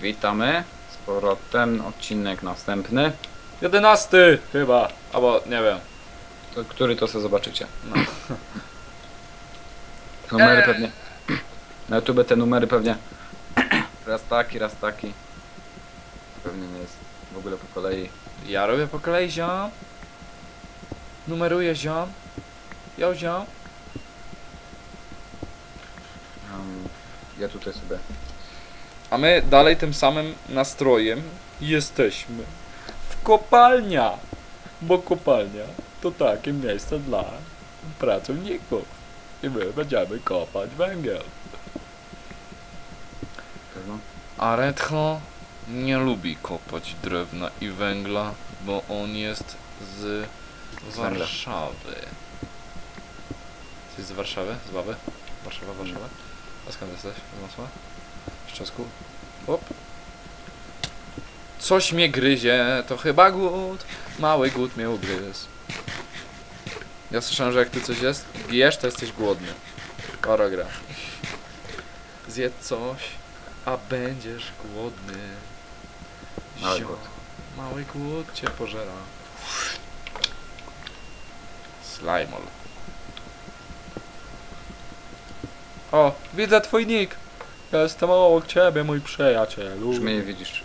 Witamy z powrotem, odcinek następny. Jedenasty chyba, albo nie wiem. To, który to sobie zobaczycie. No. Numery pewnie. Na YouTube te numery pewnie. Raz taki, raz taki. Pewnie nie jest w ogóle po kolei. Ja robię po kolei ziom. Numeruję ziom. Jo ziom. Um, ja tutaj sobie. A my dalej tym samym nastrojem jesteśmy w kopalnia. Bo kopalnia to takie miejsce dla pracowników. I my będziemy kopać węgiel. Pewno. A Redho nie lubi kopać drewna i węgla, bo on jest z. Warszawy. Jesteś z Warszawy? Z Baby? Warszawa, Warszawa? A skąd jesteś? Z Masła? Czesku? Hop. Coś mnie gryzie, to chyba głód. Mały głód mnie ugryzł. Ja słyszałem, że jak ty coś jest, jesz, to jesteś głodny. Paragraf. Zjedz coś, a będziesz głodny. Mały Zio- głód. Mały głód cię pożera. Slimol. O, widzę twój nick. Jestem obok ciebie, mój przyjacielu. Już mnie nie widzisz.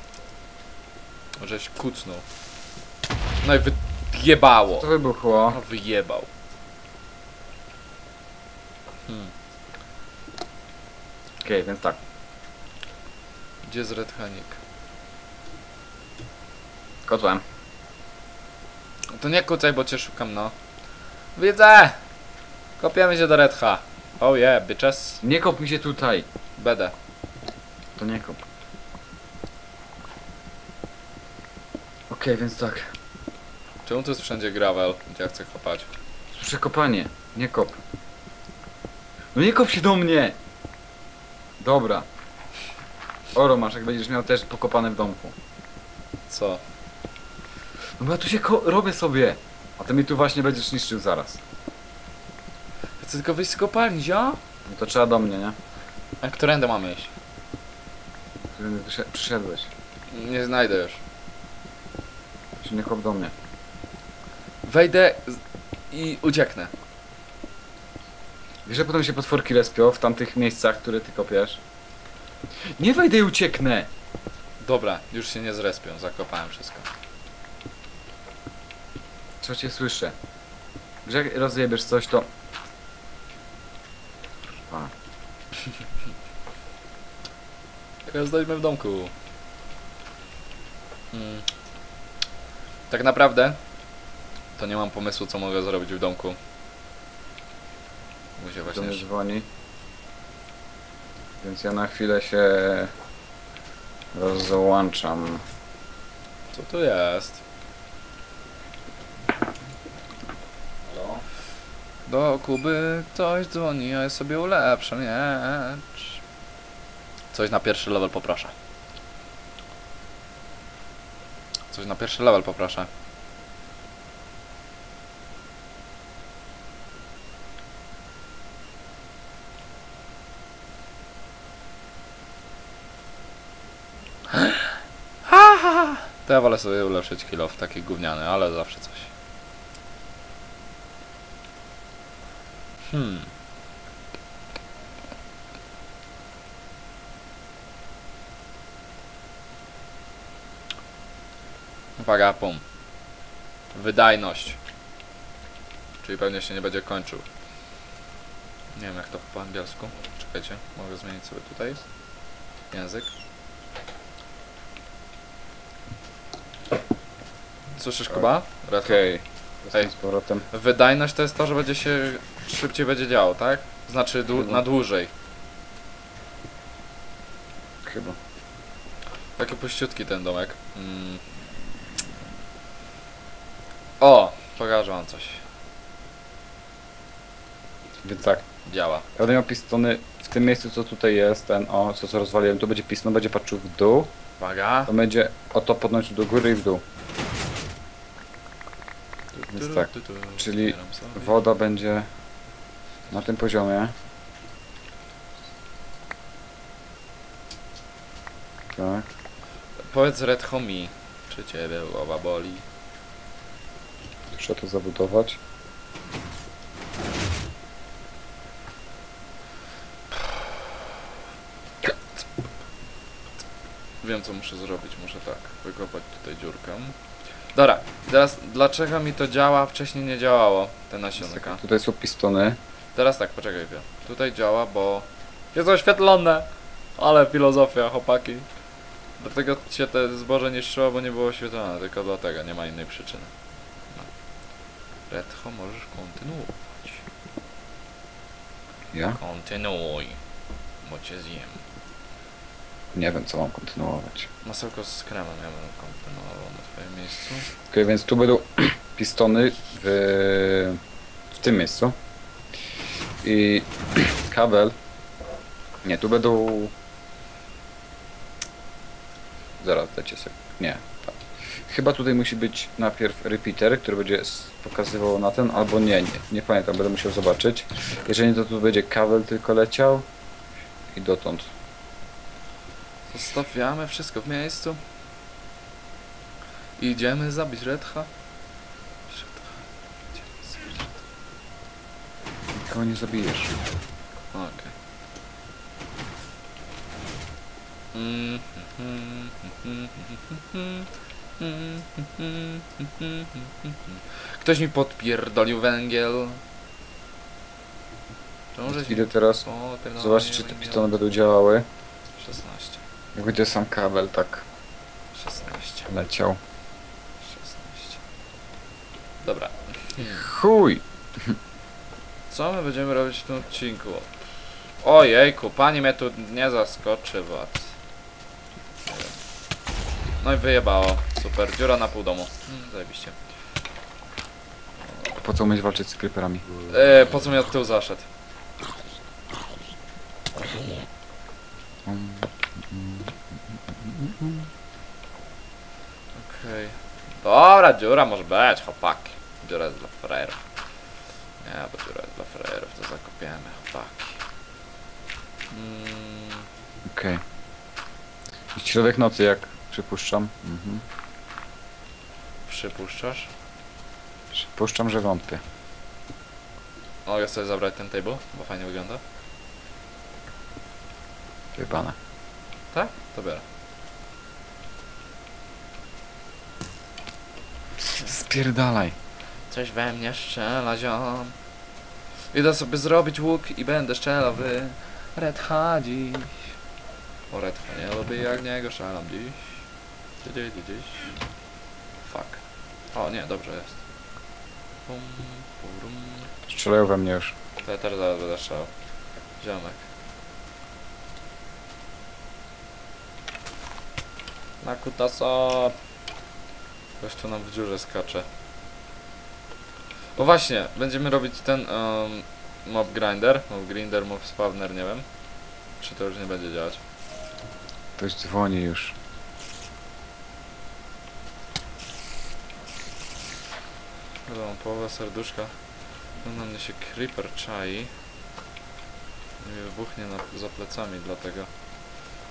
Żeś kucnął. No i wyjebało. Co wybuchło? No wyjebał. Hmm. Okej, więc tak. Gdzie jest Red Hanik? Kotłem. No To nie kucaj, bo cię szukam, no. Widzę! Kopiemy się do Red Ha. Oh yeah, bitches. Nie kop mi się tutaj. Będę. To nie kop. Okej, więc tak. Czemu tu jest wszędzie gravel, gdzie ja chcę kopać? Słyszę kopanie. Nie kop. No nie kop się do mnie! Dobra. Oro masz, jak będziesz miał też pokopane w domku. Co? No bo ja tu się ko- robię sobie. A ty mi tu właśnie będziesz niszczył zaraz. Chcę tylko wyjść z kopalni, zio? No to trzeba do mnie, nie? A którędy mamy iść? Którym wysze- przyszedłeś. Nie znajdę już. Się nie kop do mnie. Wejdę z- i ucieknę. Wiesz, że potem się potworki respią w tamtych miejscach, które ty kopiesz? Nie wejdę i ucieknę! Dobra, już się nie zrespią, zakopałem wszystko. Co cię słyszę? Że jak rozjebiesz coś, to... A, Jesteśmy w domku. Hmm. Tak naprawdę to nie mam pomysłu, co mogę zrobić w domku. Muszę do właśnie... mnie dzwoni. Więc ja na chwilę się... rozłączam. Co tu jest? Halo? Do Kuby ktoś dzwoni, a ja sobie ulepszę miecz. Coś na pierwszy level poproszę. Coś na pierwszy level poproszę. To ja wolę sobie ulepszyć kilo w taki gówniany, ale zawsze coś. Hmm. Uwaga, pum. Wydajność. Czyli pewnie się nie będzie kończył. Nie wiem jak to po angielsku. Czekajcie, mogę zmienić sobie tutaj język. Słyszysz Kuba? Red Okej. Hej. Jestem z powrotem. Wydajność to jest to, że będzie się szybciej będzie działo, tak? Znaczy dłu- Chyba. na dłużej. Chyba. Taki puściutki ten domek. Mm. O! Pokażę wam coś. Więc tak. Działa. Ja będę miał pistony w tym miejscu, co tutaj jest, ten o, co co rozwaliłem, tu będzie piston, będzie patrzył w dół, Uwaga. to będzie o to podnosił do góry i w dół. Więc tak, czyli. Woda będzie na tym poziomie. Tak. powiedz Red Homi, czy ciebie głowa boli? Muszę to zabudować. Wiem co muszę zrobić, muszę tak, wykopać tutaj dziurkę. Dobra, teraz dlaczego mi to działa, wcześniej nie działało, te nasionka? Tutaj są pistony. Teraz tak, poczekaj wie. Tutaj działa, bo jest oświetlone. Ale filozofia, chłopaki. Dlatego się te zboże niszczyło, bo nie było oświetlone, tylko dlatego, nie ma innej przyczyny. No. Redho, możesz kontynuować. Ja? Kontynuuj, bo cię zjem. Nie wiem co mam kontynuować. Masełko z kremem ja bym kontynuował na twoim miejscu. Ok, więc tu będą pistony w, w tym miejscu. I kabel. Nie, tu będą. Zaraz dajcie sobie. Nie. Chyba tutaj musi być najpierw repeater, który będzie pokazywał na ten, albo nie, nie, nie pamiętam, będę musiał zobaczyć. Jeżeli nie, to tu będzie kabel tylko leciał i dotąd. Zostawiamy wszystko w miejscu. Idziemy zabić Redha. Nikogo nie zabijesz. Okej. Mm, mhm, mhm, mhm, mhm, mhm, mhm, mhm. Ktoś mi podpierdolił węgiel. Idę teraz podpierdolił zobaczyć, czy te pistony będą działały. 16, Jak będzie sam kabel tak 16, leciał. 16. Dobra. Chuj! Co my będziemy robić w tym odcinku? Ojejku, pani mnie tu nie zaskoczy was. No i wyjebało. Super, dziura na pół domu. Hmm, zajebiście. Po co umieć walczyć z creeperami? E, po co mi od tyłu zaszedł? Okej. Dobra, dziura może być, chłopaki. Dziura jest dla frajerów. Nie, bo dziura jest dla frajerów, to zakopiemy, chłopaki. Mm, Okej. Środek nocy jak przypuszczam. Mhm. przypuszczasz? Przypuszczam, że wątpię. Mogę sobie zabrać ten table, bo fajnie wygląda. Jebane. Tak? To biorę. Spierdalaj. Coś we mnie strzela, ziom. Idę sobie zrobić łuk i będę strzelał w Red dziś. O Red Hat nie lubię jak niego strzelam dziś. Dziś. Fuck. O nie, dobrze jest. Pum, purum. Strzelają we mnie już. To ja teraz zaraz będę strzelał. Ziomek. Na kutasa. Ktoś tu nam w dziurze skacze. O właśnie, będziemy robić ten um, mob grinder, mob grinder, mob spawner, nie wiem. Czy to już nie będzie działać? Ktoś dzwoni już. Mam połowę serduszka. Tu na mnie się creeper czai. Nie wybuchnie na, za plecami, dlatego.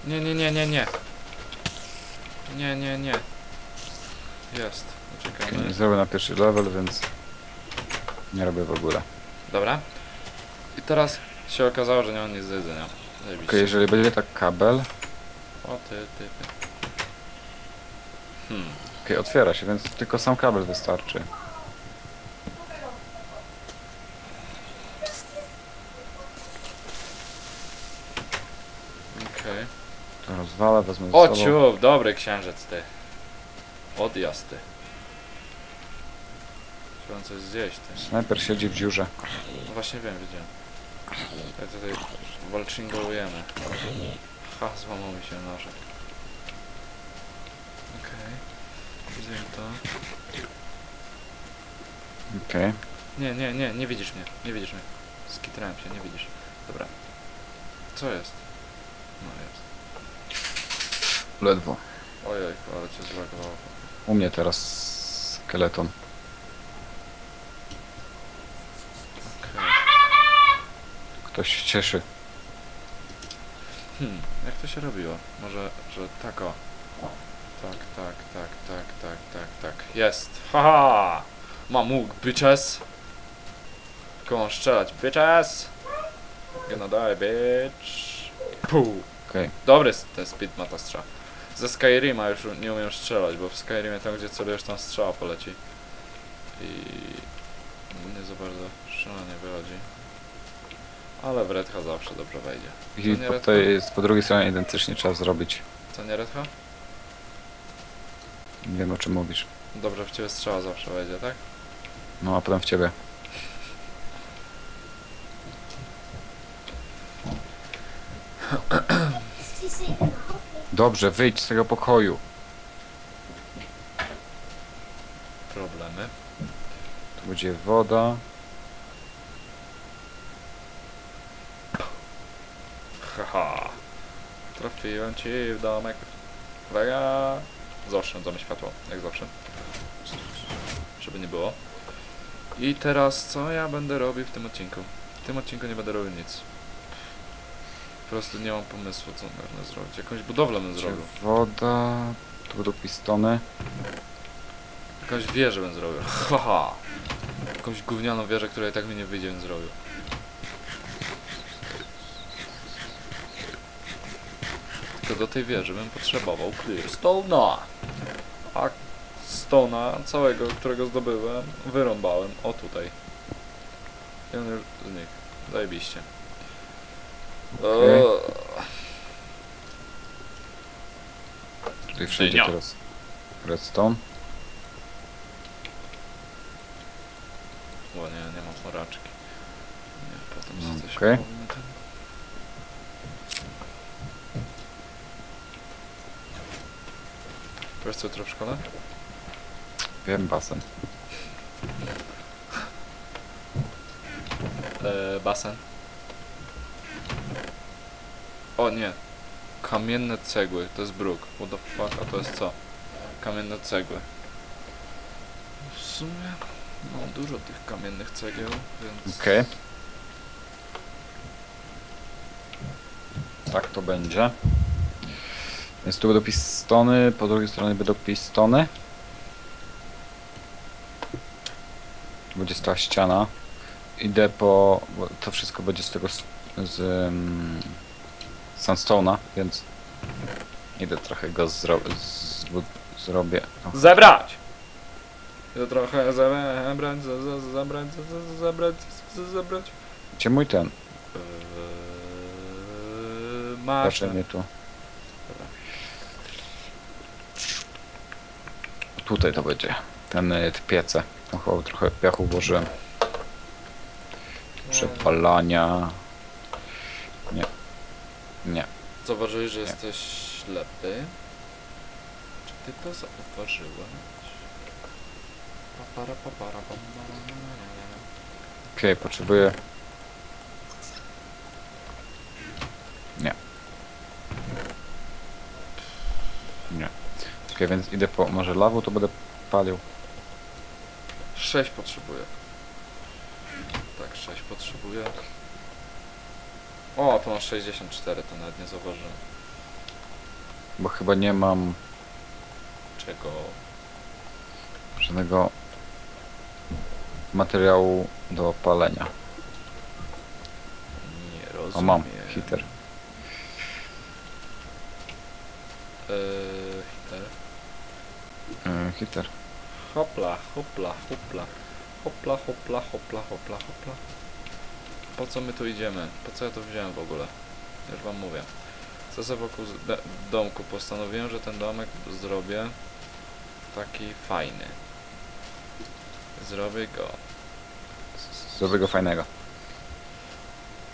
Nie, nie, nie, nie, nie. Nie, nie, nie. Jest. Uciekamy. Zrobię na pierwszy level, więc nie robię w ogóle. Dobra. I teraz się okazało, że nie mam nic do jedzenia. Zajebiście. Okej, jeżeli będzie tak kabel, O ty, ty, ty. Hmm. okej, otwiera się, więc tylko sam kabel wystarczy. Okej. To rozwalę, wezmę ze O sobą. ciu, dobry księżyc ty. Odjazd ty. Trzeba coś zjeść ty. Snajper siedzi w dziurze. No właśnie wiem, widziałem. Jak tutaj walczingolujemy. Ha, złamał mi się nożek. Okej. Widzę to. Okej. Nie, nie, nie, nie widzisz mnie. Nie widzisz mnie. Skitrałem się, nie widzisz. Dobra. Co jest? No jest. Ledwo. Ojej, ale cię zlagowało. U mnie teraz skeleton. Okej. Ktoś się cieszy. Hmm, jak to się robiło? Może, że tak o. Tak, tak, tak, tak, tak, tak, tak. Jest. Haha! Mam łuk, bitches. Koło strzelać, bitches. Gonna die, bitch. Puh. Okej. Dobry ten speed ma ta strzała. Ze Skyrima już nie umiem strzelać, bo w Skyrimie tam gdzie celujesz tam strzała poleci. I nie za bardzo strzelanie wychodzi. Ale w Redha zawsze dobrze wejdzie. I To tej, po drugiej stronie identycznie trzeba zrobić. Co nie Redha? Nie wiem o czym mówisz. Dobrze w ciebie strzała zawsze wejdzie, tak? No a potem w ciebie. Dobrze, wyjdź z tego pokoju. Problemy. Tu będzie woda. Haha. Trafiłem ci w domek. Uwaga. Zaoszczędzamy światło, jak zawsze. Żeby nie było. I teraz co ja będę robił w tym odcinku? W tym odcinku nie będę robił nic. Po prostu nie mam pomysłu, co można zrobić. Jakąś budowlę bym zrobił. woda. Tu będą pistony. Jakąś wieżę bym zrobił. Haha. Jakąś gównianą wieżę, która i tak mi nie wyjdzie, bym zrobił. Tylko do tej wieży bym potrzebował Clearstone'a. A stona całego, którego zdobyłem, wyrąbałem. O tutaj. I on już znikł. Zajebiście. Okej. Eee, Tutaj wszędzie Dynia. teraz redstone. O nie, nie mam poraczki. Nie, potem no, coś okej. ten. Wiesz co jutro w szkole? Wiem, basen. Eee, basen. O nie. Kamienne cegły, to jest bruk. What the fuck, a to jest co? Kamienne cegły. W sumie mam dużo tych kamiennych cegieł, więc... Okej. Tak to będzie. Więc tu będą pistony, po drugiej stronie będą pistony. Będzie stała ściana. Idę po... to wszystko będzie z tego... s- z... Sandstone'a, więc... Idę trochę go zro z, zrobię. O, Zebrać! Ja trochę zebrać, za- zabrać, za- zabrać. Gdzie mój ten? Eee, Masz. Proszę mnie tu. Tutaj to będzie. Ten y, te piece. Tam chyba trochę piachu włożyłem. Przepalania. Nie. Nie. Zauważyłeś, że jesteś ślepy? Czy ty to zauważyłeś? Papara, papara, pam. Okej, potrzebuję. Nie. Nie. Okej, więc idę po może lawą, to będę palił. Sześć potrzebuję. Tak, sześć potrzebuję. O, tu masz 64, to nawet nie zauważyłem. Bo chyba nie mam Czego? żadnego materiału do palenia. Nie rozumiem. O, mam. Hitter. Eee, hitter. Yy, hitter. Hopla, hopla, hopla. Hopla, hopla, hopla, hopla, hopla. Po co my tu idziemy? Po co ja to wziąłem w ogóle? Już wam mówię. Co sobie wokół domku postanowiłem, że ten domek zrobię taki fajny. Zrobię go. Zrobię go fajnego.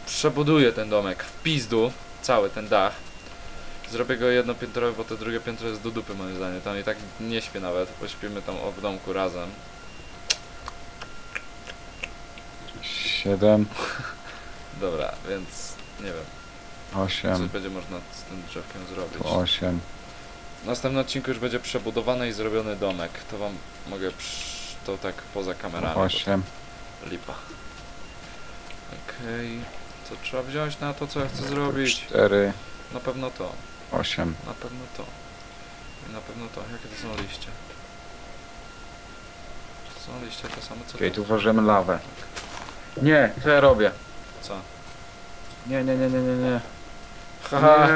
Przebuduję ten domek w pizdu, cały ten dach. Zrobię go jednopiętrowy, bo to drugie piętro jest do dupy moim zdaniem. Tam i tak nie śpię nawet, bo śpimy tam w domku razem. 7, Dobra, więc nie wiem, coś 8, będzie można z tym drzewkiem zrobić. tu 8. W następnym odcinku już będzie przebudowany i zrobiony domek. To wam mogę przy... to tak poza kamerami. bo 8. to Lipa. Okej. Co trzeba wziąć na to, co ja chcę zrobić? 4, Na pewno to. 8. Na pewno to. Na pewno to. Jakie to są liście? To są liście te same co to? tu włożymy lawę. Nie, co ja robię? Co? Nie, nie, nie, nie, nie, nie. Haha,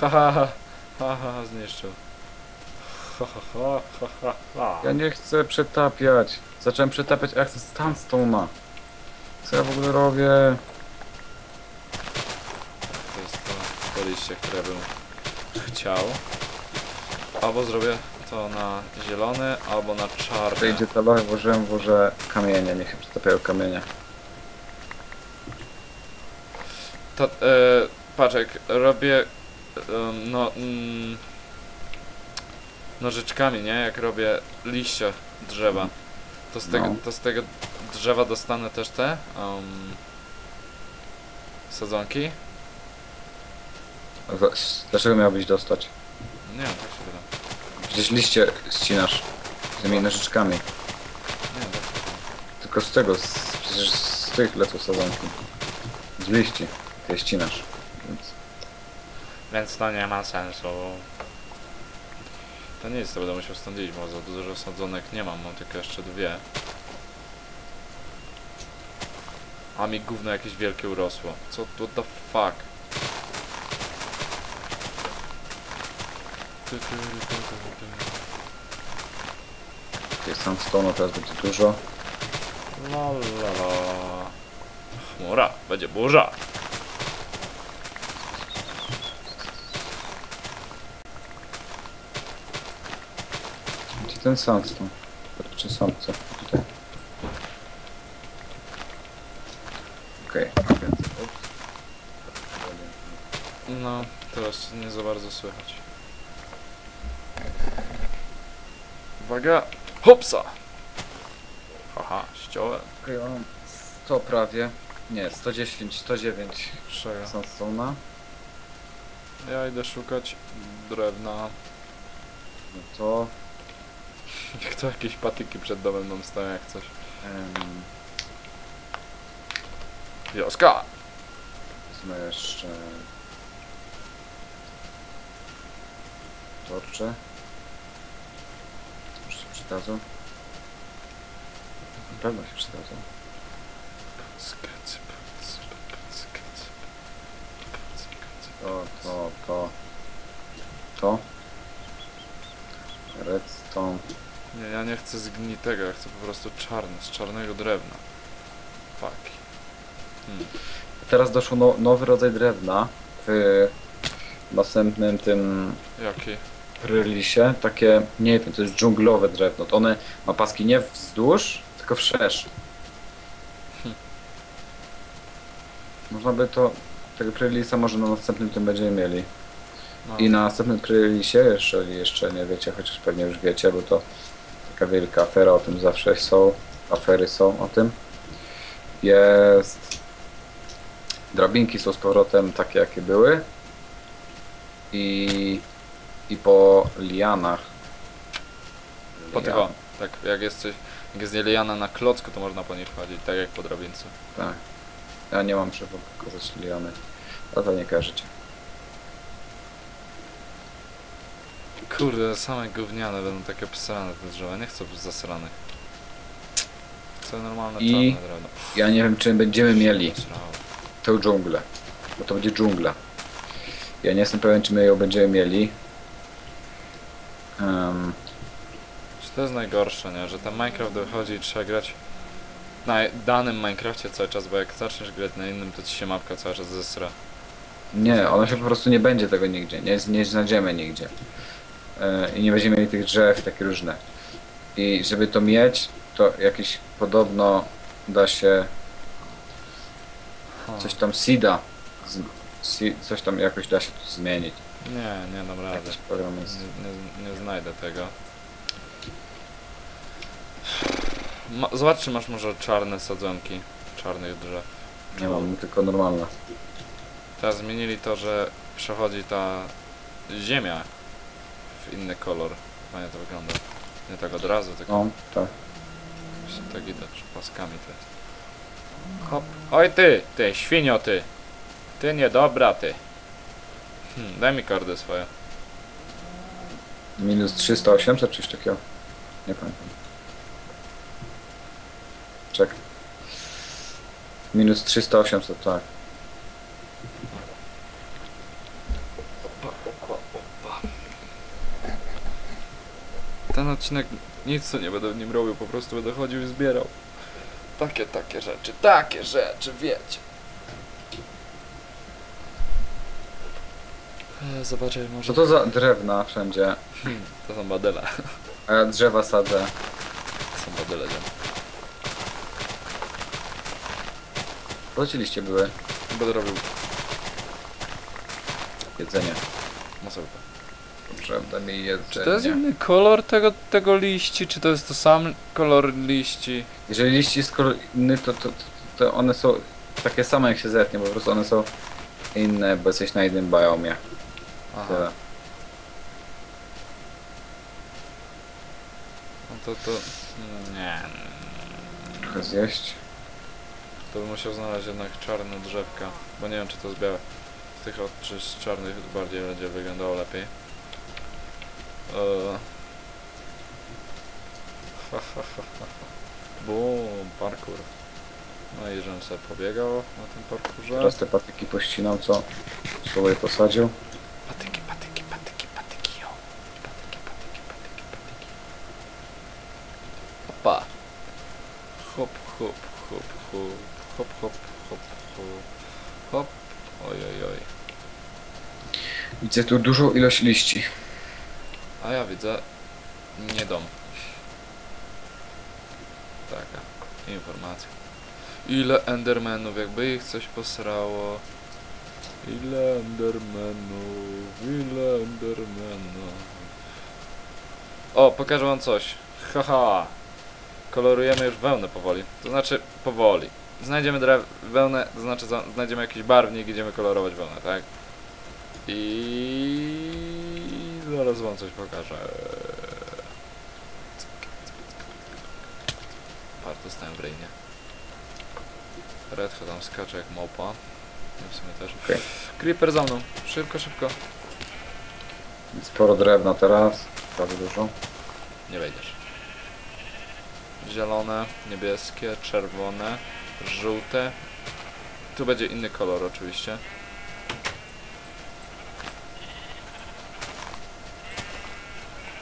haha, haha, haha, zniszczył. Ha, ha, ha, ha, ha, ha. Ja nie chcę przetapiać. Zacząłem przetapiać, a ja chcę sandstone'a. Co ja w ogóle robię? To jest to, to liście, które bym chciał. Albo zrobię to na zielony, albo na czarny. idzie ta lawa, włożyłem, włożę kamienie, niech się przetapiają kamienie. To, e, paczek, robię em, no, mm, nożyczkami, nie? Jak robię liście drzewa. To z tego, No. to z tego drzewa dostanę też te em, sadzonki? Dlaczego miałbyś dostać? Nie, tak się wyda. Przecież liście ścinasz tymi nożyczkami. Nie, tak się wyda. Tylko z tego, z, przecież z tych lecą sadzonki. Z liści. Ty ścinasz. Więc Więc to nie ma sensu. To nie jest, to będę musiał stąd iść, bo za dużo sadzonek nie mam, mam tylko jeszcze dwie. A mi gówno jakieś wielkie urosło. Co, what the fuck? Jest sandstone'u teraz będzie dużo. ty. La la la. Chmura, będzie burza. Gdzie ten sandstone? Czy sądce? Tutaj. Okej, okay. No, teraz nie za bardzo słychać. Uwaga! Hopsa! Haha, ściąłem. Okej, mam 100 prawie. Nie, 110, 109 Czego? sandstone'a. Ja idę szukać drewna. No to... Niech to jakieś patyki przed domem nam stoją jak coś. Um, Wioska! wezmę jeszcze... Torcze. Może się przydadzą? Na pewno się przydadzą. To, to, to. To. Redstone. Nie, ja nie chcę zgnitego, ja chcę po prostu czarny, z czarnego drewna. Fuck. Hmm. Teraz doszło no, nowy rodzaj drewna w następnym tym Jaki? Rylisie. Takie, nie wiem, to jest dżunglowe drewno. To one ma paski nie wzdłuż, tylko wszerz. Hmm. Można by to, tego Prylisa może na następnym tym będziemy mieli. No. I na następnym Prylisie, jeżeli jeszcze nie wiecie, chociaż pewnie już wiecie, bo to taka wielka afera, o tym zawsze są, afery są o tym. Jest... Drabinki są z powrotem takie, jakie były. I... I po lianach. Po Lian- tak, jak jest coś, jak jest nieliana na klocku, to można po niej chodzić, tak jak po drabince. Tak. Ja nie mam pokazać liany. Ale to nie kojarzycie. Kurde, same gówniane będą takie obsrane te drzewa, nie chcę zasranych. Chcę normalne I- czarne drewno. Ja nie wiem, czy będziemy mieli Obsrało. tę dżunglę. Bo to będzie dżungla. Ja nie jestem pewien, czy my ją będziemy mieli. Em, Czy to jest najgorsze, nie? Że ten Minecraft wychodzi i trzeba grać na danym Minecrafcie cały czas, bo jak zaczniesz grać na innym, to ci się mapka cały czas zesra. nie, ono się po prostu nie będzie tego nigdzie. Nie, nie znajdziemy nigdzie. E, I nie będziemy mieli tych drzew takie różne. I żeby to mieć, to jakieś podobno da się coś tam. Z, se- coś tam jakoś da się tu zmienić. Nie, nie dam rady. Jakiś program jest. Nie, nie, nie znajdę tego. Ma, zobacz, czy masz może czarne sadzonki czarnych drzew. Nie mam, tylko normalne. Teraz zmienili to, że przechodzi ta ziemia w inny kolor. Fajnie to wygląda. Nie tak od razu, tylko No, tak. się tak widać paskami te. Hop. Oj ty, ty, świnio ty. Ty niedobra ty. Hmm, daj mi kordy swoje. Minus 300, 800 czy coś takiego? Nie pamiętam. Czek. Minus 300, 800, tak. Ten odcinek nic co nie będę w nim robił, po prostu będę chodził i zbierał. Takie, takie rzeczy, takie rzeczy, wiecie. E, Zobaczę, może... Co to za drewna wszędzie? Hmm, to są badele. A ja drzewa sadzę. To są badele, ziom. Co ci liście były? Będę robił Jedzenie. masełko. Czy to jest inny kolor tego, tego liści, czy to jest to sam kolor liści? Jeżeli liść jest kolor inny, to, to, to, one są takie same jak się zetnie, po prostu one są inne, bo jesteś na innym biomie. Aha, Tyle. no to to... Nie, Trochę zjeść. to bym musiał znaleźć jednak czarne drzewka, bo nie wiem czy to jest białe. Z tych od czy z czarnych bardziej będzie wyglądało lepiej. Eee. Ha, ha, ha. Bum, parkour. No i żebym sobie pobiegał na tym parkurze. Teraz te patyki pościnał, co sobie posadził. Patyki, patyki, patyki, patyki, jo. Patyki, patyki, patyki, patyki. Opa. Hop, hop, hop, hop, hop, hop, hop, hop, hop. Oj, oj, oj. Widzę tu dużą ilość liści. Ja widzę nie dom. Taka informacja. Ile endermenów, jakby ich coś posrało. Ile endermenów, ile endermenów. O, pokażę wam coś. Haha. Kolorujemy już wełnę powoli. To znaczy powoli. Znajdziemy wełnę, to znaczy znajdziemy jakiś barwnik, idziemy kolorować wełnę, tak? I zaraz wam coś pokażę. Par dostałem w ryjnie. Redho tam skacze jak małpa. Ja w sumie też. Okej. Creeper za mną. Szybko, szybko. Sporo drewna teraz. Bardzo dużo. Nie wejdziesz. Zielone, niebieskie, czerwone, żółte. Tu będzie inny kolor oczywiście.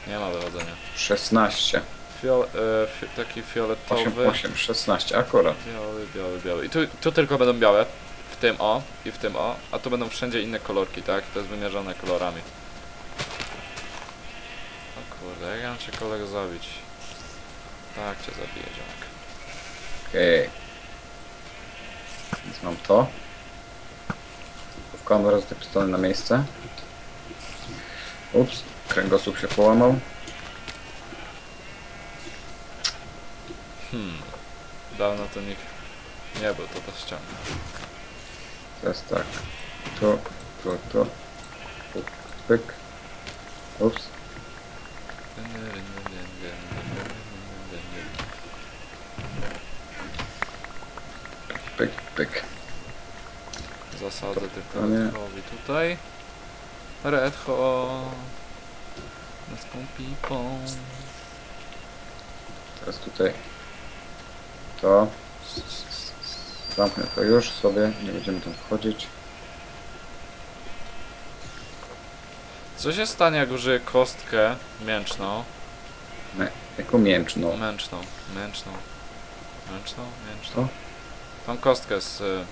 Nie ma wychodzenia. 16. Fiol, e, fi, taki 8, fioletowy. 8, 16 akurat. Biały, biały, biały. I tu, tu tylko będą białe. W tym o i w tym o. A tu będą wszędzie inne kolorki, tak? To jest wymierzone kolorami. O kurde, jak ja mam cię kolego zabić? Tak cię zabiję, ziomek. Okej. Więc mam to. Wkładam teraz te pistony na miejsce. Ups, kręgosłup się połamał. Hmm. Dawno to nikt nie był, to to ściągnę. Teraz tak. Tu, tu, tu. Pyk, pyk. Ups. Pyk, pyk. Zasadzę tylko to nie. Redhowi tutaj. Redho. Z pipą. Teraz tutaj. To. Zamknę to już sobie. Nie będziemy tam wchodzić. Co się stanie, jak użyję kostkę mięczną? Me, jako mięczną. Męczną, męczną. Męczną, męczną. Co? Tą kostkę z... Y,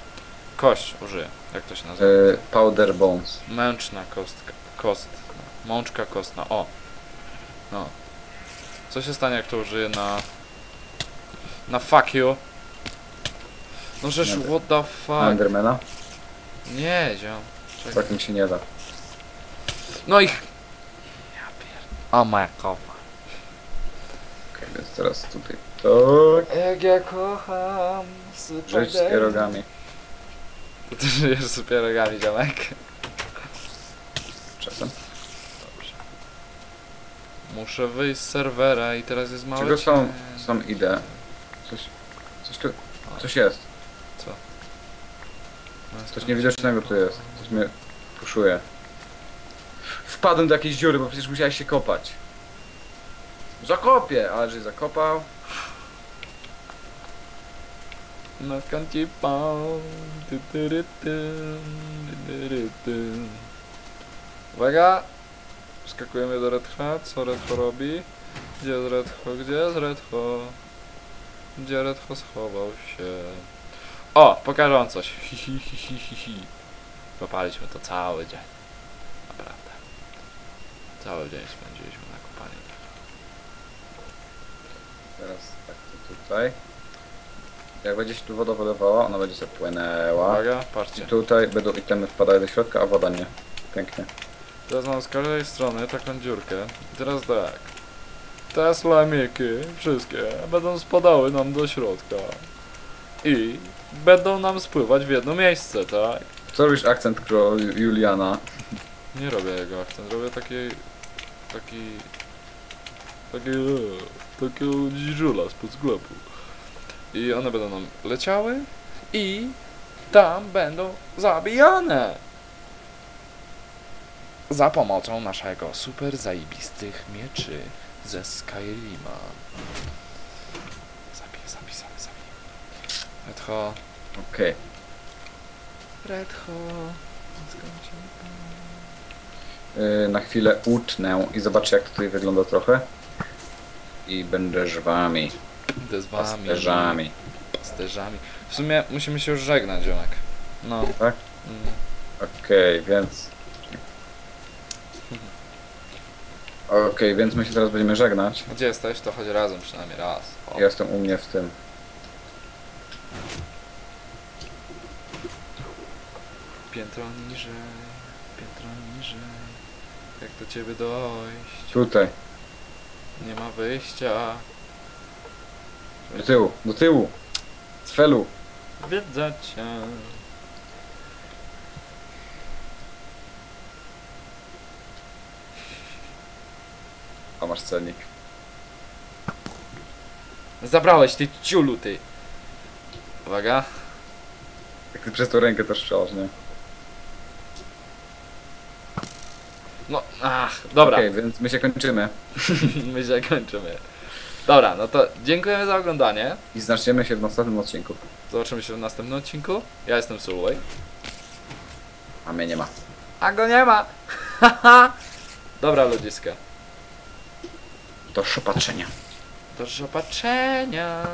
kość użyję. Jak to się nazywa? E, powder bones. Męczna kostka. Kost. Mączka kostna. O. No. Co się stanie, jak to użyję na... Na fuck you? No żeż, wiem. what the fuck? Endermana? Nie, ziom. Czekaj. Tak mi się nie da. No ich... Ja pier... O moja kopa. Okej, więc teraz tutaj. Tak. Jak ja kocham Żyć z pierogami. Ty żyjesz z pierogami, ziomek? Czasem. Muszę wyjść z serwera i teraz jest mały Czego są, są idee? Coś, coś tu, coś jest. Coś niewidocznego tu jest. Coś mnie puszuje. wpadłem do jakiejś dziury, bo przecież musiałeś się kopać. Zakopię, ale że zakopał. Na kancie ty. Uwaga! Wskakujemy do Redha. Co Redho robi? Gdzie jest Redho? Gdzie jest Redho? Gdzie Redho schował się? O! Pokażę wam coś. Hi, hi, hi, hi, hi, hi. Kopaliśmy to cały dzień. Naprawdę. Cały dzień spędziliśmy na kopaniu. Teraz tak to tutaj. Jak będzie się tu woda wylewała, ona będzie sobie płynęła. Uwaga, I patrzcie. tutaj będą itemy wpadały do środka, a woda nie. Pięknie. Teraz mam z każdej strony taką dziurkę. I teraz tak. Te slamiki, wszystkie, będą spadały nam do środka. I będą nam spływać w jedno miejsce, tak? Co robisz akcent król Juliana? Nie robię jego akcent, robię taki... Taki... Taki... Takiego dziżula spod sklepu. I one będą nam leciały i tam będą zabijane. Za pomocą naszego super zajebistych mieczy ze Skyrima. Zabij, zabij, zabij, zabij. Redho, Okej. Redho. Yy, na chwilę utnę i zobaczę jak to tutaj wygląda trochę. I będę żwami. Idę z wami. Pasterzami. Pasterzami. W sumie musimy się już żegnać, ziomek. No. Tak? Mm. Okej, więc... Okej, więc my się teraz będziemy żegnać. Gdzie jesteś? To chodź razem przynajmniej raz. O. Ja jestem u mnie w tym. Piętro niżej, piętro niżej. Jak do ciebie dojść? Tutaj. Nie ma wyjścia. Do tyłu, do tyłu. Z felu. Wiedzę cię. A masz celnik. Zabrałeś ty ciulu, ty. Uwaga. Jak ty przez tą rękę też strzelasz, nie? No, ach, dobra. Okej, więc my się kończymy. My się kończymy. Dobra, no to dziękujemy za oglądanie. I znaczniemy się w następnym odcinku. Zobaczymy się w następnym odcinku. Ja jestem Sulway. A mnie nie ma. A go nie ma! Haha! Dobra ludziska. Do zobaczenia. Do zobaczenia.